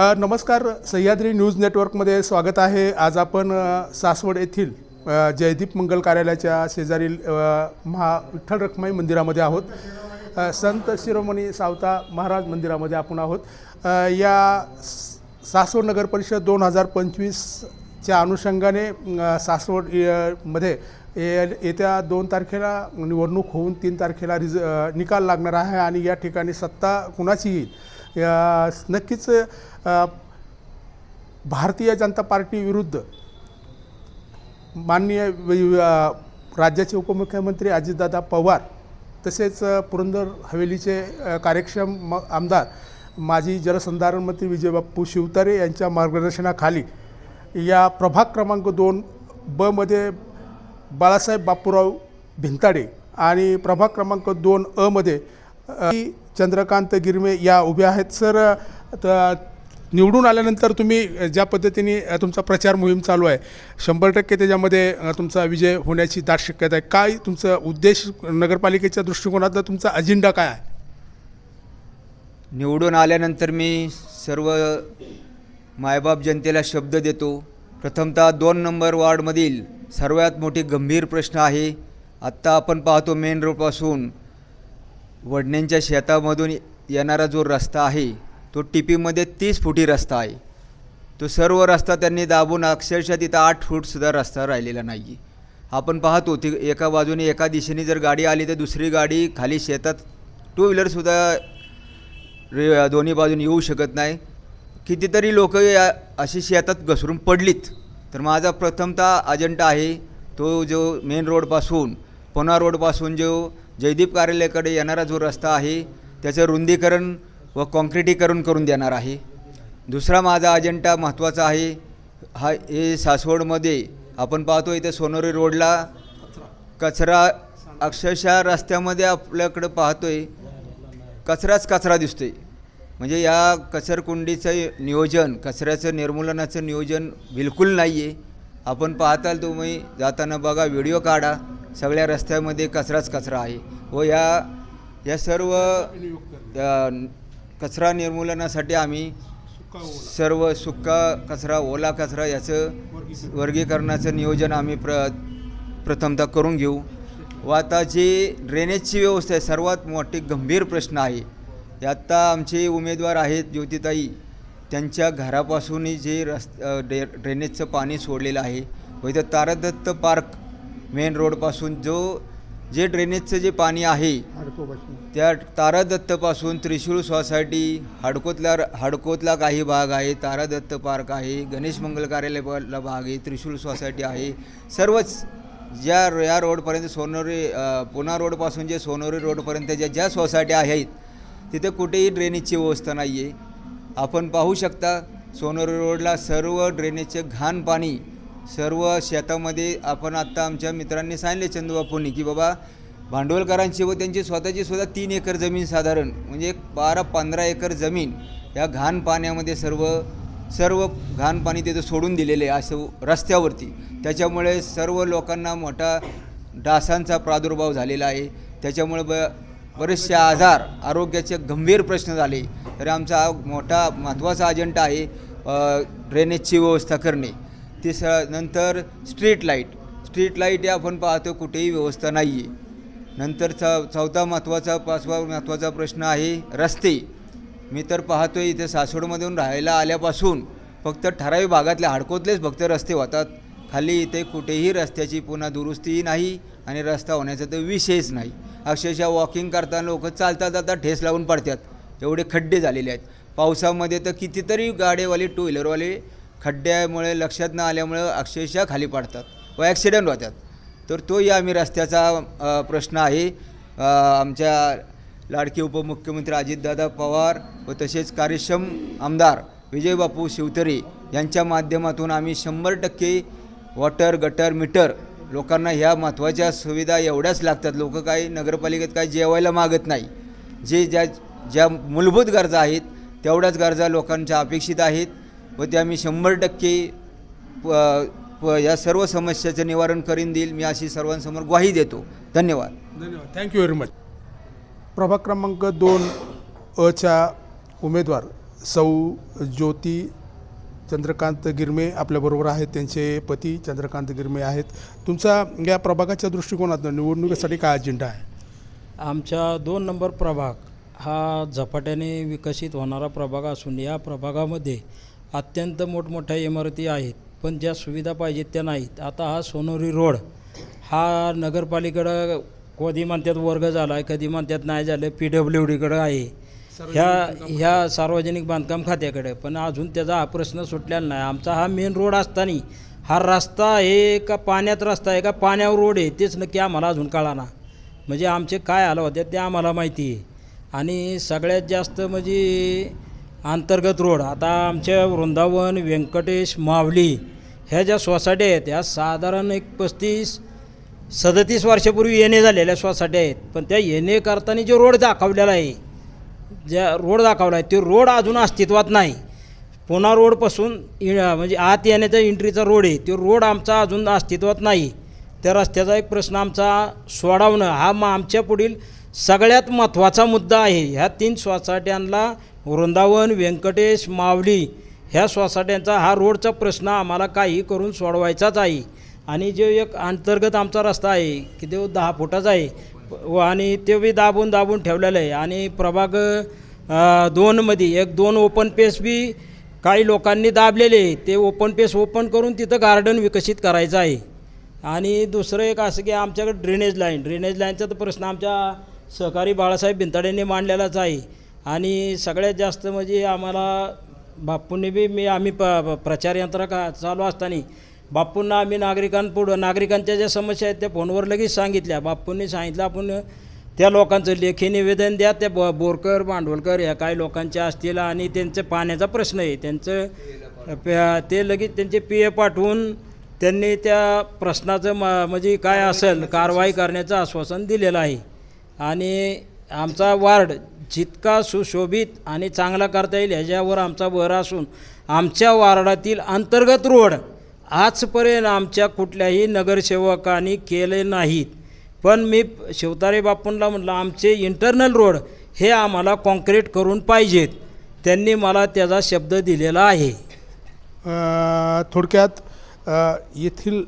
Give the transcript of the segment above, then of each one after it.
नमस्कार सह्याद्री न्यूज नेटवर्कमध्ये स्वागत आहे. आज आपण सासवड येथील जयदीप मंगल कार्यालयाच्या शेजारील महा विठ्ठल रखमाई मंदिरामध्ये आहोत. संत शिरोमणी सावता महाराज मंदिरामध्ये आपण आहोत. या सासवड नगर परिषद दोन हजार पंचवीसच्या अनुषंगाने सासवडमध्ये ये- येत्या दोन तारखेला निवडणूक होऊन तीन तारखेला रिज निकाल लागणार आहे आणि या ठिकाणी सत्ता कुणाची येईल? नक्कीच भारतीय जनता पार्टी विरुद्ध माननीय वि- राज्याचे उपमुख्यमंत्री अजितदादा पवार तसेच पुरंदर हवेलीचे कार्यक्षम म आमदार माजी जलसंधारण मंत्री विजयबाप्पू शिवतारे यांच्या मार्गदर्शनाखाली या प्रभाग क्रमांक दोन बमध्ये बाळासाहेब बापूराव भिंताडे आणि प्रभाग क्रमांक दोन अमध्ये चंद्रकांत गिरमे या उभ्या आहेत. सर निवडून आल्यानंतर तुम्ही ज्या पद्धतीने तुमचा प्रचार मोहीम चालू आहे शंभर टक्के त्याच्यामध्ये तुमचा विजय होण्याची दाट शक्यता आहे. काय तुमचा उद्देश नगरपालिकेच्या दृष्टिकोनातला तुमचा अजेंडा काय आहे? निवडून आल्यानंतर मी सर्व मायबाप जनतेला शब्द देतो. प्रथमतः दोन नंबर वार्डमधील सर्वात मोठी गंभीर प्रश्न आहे. आत्ता आपण पाहतो मेन रोडपासून. वडण्यांच्या शेतामधून येणारा जो रस्ता आहे तो टिपीमध्ये तीस फुटी रस्ता आहे. तो सर्व रस्ता त्यांनी दाबून अक्षरशः तिथं आठ फूटसुद्धा रस्ता राहिलेला नाही आपण पाहतो ती एका बाजूने एका दिशेने जर गाडी आली तर दुसरी गाडी खाली शेतात टू व्हीलरसुद्धा रे दोन्ही बाजूने येऊ शकत नाही. कितीतरी लोक या अशी शेतात घसरून पडलीत. तर माझा प्रथमतः अजेंडा आहे तो जो मेन रोडपासून पुणा रोडपासून जो जयदीप कार्यालयाकडे येणारा जो रस्ता आहे त्याचं रुंदीकरण व कॉन्क्रिटीकरण करून देणार आहे. दुसरा माझा अजेंडा महत्त्वाचा आहे हा हे सासवडमध्ये आपण पाहतो इथे सोनोरी रोडला कचरा अक्षरशः रस्त्यामध्ये आपल्याकडं पाहतोय कचराच कचरा दिसतोय. म्हणजे या कचरकुंडीचं नियोजन कचऱ्याचं निर्मूलनाचं नियोजन बिलकुल नाही आहे आपण पाहताल तुम्ही जाताना बघा व्हिडिओ काढा. सगळ्या रस्त्यामध्ये कचराच कचरा आहे व या या सर्व कचरा निर्मूलनासाठी आम्ही सर्व सुका कचरा ओला कचरा याचं वर्गीकरणाचं नियोजन आम्ही प्र प्रथमतः करून घेऊ. व आता जी ड्रेनेजची व्यवस्था आहे सर्वात मोठी गंभीर प्रश्न आहे. आत्ता आमचे उमेदवार आहेत ज्योतिताई. त्यांच्या घरापासूनही जे रस् ड्रेनेजचं पाणी सोडलेलं आहे. व इथं तारदत्त पार्क मेन रोडपासून जो जे ड्रेनेजचं जे पाणी आहे त्या तारादत्तपासून त्रिशूळ सोसायटी हडकोतला हडकोतला काही भाग आहे तारादत्त पार्क आहे गणेश मंगल कार्यालयाला भाग आहे त्रिशूळ सोसायटी आहे. सर्वच ज्या या रोडपर्यंत सोनोरी पुणा रोडपासून जे सोनोरी रोडपर्यंत ज्या ज्या सोसायटी आहेत तिथे कुठेही ड्रेनेजची व्यवस्था नाही आहे आपण पाहू शकता सोनोरी रोडला सर्व ड्रेनेजचे घाण पाणी सर्व शेतामध्ये आपण आत्ता आमच्या मित्रांनी सांगितले चंदूबापूंनी की बाबा भांडवलकरांची व त्यांची स्वतःची सुद्धा तीन एकर जमीन साधारण म्हणजे बारा पंधरा एकर जमीन या घाण पाण्यामध्ये सर्व सर्व घाण पाणी तिथं सोडून दिलेले आहे असं रस्त्यावरती. त्याच्यामुळे सर्व लोकांना मोठा डासांचा प्रादुर्भाव झालेला आहे. त्याच्यामुळे ब बरेचसे आजार आरोग्याचे गंभीर प्रश्न झाले. तर आमचा मोठा महत्त्वाचा अजेंडा आहे ड्रेनेजची व्यवस्था करणे. तिस नंतर स्ट्रीट लाइट स्ट्रीट लाइट या आपण पाहतो कुठेही व्यवस्था नाही आहे नंतर च चौथा महत्त्वाचा पाचवा महत्त्वाचा प्रश्न आहे रस्ते. मी तर पाहतो इथे सासवडमधून राहायला आल्यापासून फक्त ठराविक भागातले हाडकोतलेच फक्त रस्ते होतात. खाली इथे कुठेही रस्त्याची पुन्हा दुरुस्तीही नाही आणि रस्ता होण्याचा तर विषयच नाही. अक्षरशः वॉकिंग करताना लोक चालता जाता ठेस लावून पडतात. एवढे खड्डे झालेले आहेत. पावसामध्ये तर कितीतरी गाडेवाले टू व्हीलरवाले खड्ड्यामुळे लक्षात न आल्यामुळं अक्षरशः खाली पडतात व ॲक्सिडेंट होतात. तर तोही आम्ही रस्त्याचा प्रश्न आहे. आमच्या लाडके उपमुख्यमंत्री अजितदादा पवार व तसेच कार्यक्षम आमदार विजयबापू शिवतरे यांच्या माध्यमातून आम्ही शंभर टक्के वॉटर गटर मीटर लोकांना ह्या महत्त्वाच्या सुविधा एवढ्याच लागतात. लोक काही नगरपालिकेत काही जेवायला मागत नाही. जे ज्या ज्या मूलभूत गरजा आहेत तेवढ्याच गरजा लोकांच्या अपेक्षित आहेत. व त्या मी शंभर टक्के प प या सर्व समस्याचं निवारण करीन देईल. मी अशी सर्वांसमोर ग्वाही देतो. धन्यवाद. धन्यवाद. थँक्यू व्हेरी मच प्रभाग क्रमांक दोन अच्या उमेदवार सौ ज्योती चंद्रकांत गिरमे आपल्याबरोबर आहेत. त्यांचे पती चंद्रकांत गिरमे आहेत. तुमचा या प्रभागाच्या दृष्टिकोनातून निवडणुकीसाठी काय अजेंडा आहे? आमच्या दोन नंबर प्रभाग हा झपाट्याने विकसित होणारा प्रभाग असून या प्रभागामध्ये अत्यंत मोठमोठ्या इमारती आहेत पण ज्या सुविधा पाहिजेत त्या नाहीत. आता हा सोनोरी रोड हा नगरपालिकेकडं कधी म्हणतात वर्ग झाला आहे कधी म्हणतात नाही झालं पी डब्ल्यू डीकडं आहे. ह्या ह्या सार्वजनिक बांधकाम खात्याकडे. पण अजून त्याचा हा प्रश्न सुटलेला नाही. आमचा हा मेन रोड असताना हा रस्ता आहे का पाण्यात रस्ता आहे का पाण्यावर रोड आहे तेच नक्की आम्हाला अजून कळाना. म्हणजे आमचे काय आलं होते ते आम्हाला माहिती आहे. आणि सगळ्यात जास्त म्हणजे अंतर्गत रोड. आता आमच्या वृंदावन व्यंकटेश मावली ह्या ज्या सोसायट्या आहेत ह्या साधारण एक पस्तीस सदतीस वर्षापूर्वी येणे झालेल्या सोसायट्या आहेत. पण त्या येणे करताना जे रोड दाखवलेला आहे ज्या रोड दाखवला आहे तो रोड अजून अस्तित्वात नाही. पुन्हा रोडपासून म्हणजे आत येण्याचा एंट्रीचा रोड आहे तो रोड आमचा अजून अस्तित्वात नाही. त्या रस्त्याचा एक प्रश्न आमचा सोडवणं हा मग आमच्या पुढील सगळ्यात महत्त्वाचा मुद्दा आहे. ह्या तीन सोसायट्यांना वृंदावन व्यंकटेश मावली ह्या सोसायट्यांचा हा रोडचा प्रश्न आम्हाला काही करून सोडवायचाच आहे. आणि जो एक अंतर्गत आमचा रस्ता आहे की तो दहा फुटाचा आहे व आणि ते बी दाबून दाबून ठेवलेलं आहे. आणि प्रभाग दोनमध्ये एक दोन ओपन पेस बी काही लोकांनी दाबलेले ते ओपन पेस ओपन करून तिथं गार्डन विकसित करायचं आहे. आणि दुसरं एक असं की आमच्याकडे ड्रेनेज लाईन ड्रेनेज लाईनचा तर प्रश्न आमच्या सहकारी बाळासाहेब भिंताडेंनी मांडलेलाच आहे. आणि सगळ्यात जास्त म्हणजे आम्हाला बापूंनी बी मी आम्ही प प्रचार यंत्र का चालू असताना बापूंना आम्ही नागरिकांपुढं नागरिकांच्या ज्या समस्या आहेत त्या फोनवर लगेच सांगितल्या. बापूंनी सांगितलं आपण त्या लोकांचं लेखी निवेदन द्या त्या ब बोरकर भांडवलकर या काही लोकांच्या असतील आणि त्यांचं पाण्याचा प्रश्न आहे. त्यांचं ते लगेच त्यांचे पी ए पाठवून त्यांनी त्या प्रश्नाचं म म्हणजे काय असेल कारवाई करण्याचं आश्वासन दिलेलं आहे. आणि आमचा वार्ड जितका सुशोभित आणि चांगला करता येईल ह्याच्यावर आमचा भर असून आमच्या वार्डातील अंतर्गत रोड आजपर्यंत आमच्या कुठल्याही नगरसेवकांनी केले नाहीत. पण मी शिवतारे बापूंना म्हटलं आमचे इंटरनल रोड हे आम्हाला कॉन्क्रीट करून पाहिजेत. त्यांनी मला त्याचा शब्द दिलेला आहे. थोडक्यात येथील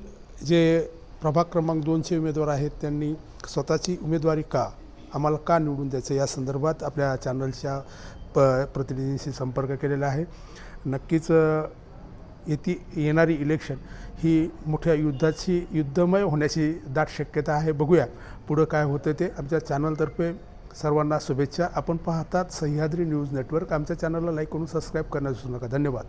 जे प्रभाग क्रमांक दोनचे उमेदवार आहेत त्यांनी स्वतःची उमेदवारी का आम्हाला का निवडून द्यायचं या संदर्भात आपल्या चॅनलच्या प प्रतिनिधींशी संपर्क केलेला आहे. नक्कीच येती येणारी इलेक्शन ही मोठ्या युद्धाची युद्धमय होण्याची दाट शक्यता आहे. बघूया पुढं काय होतं ते. आमच्या चॅनलतर्फे सर्वांना शुभेच्छा. आपण पाहतात सह्याद्री न्यूज नेटवर्क. आमच्या चॅनलला लाईक करून सबस्क्राईब करण्यास विसरू नका. धन्यवाद.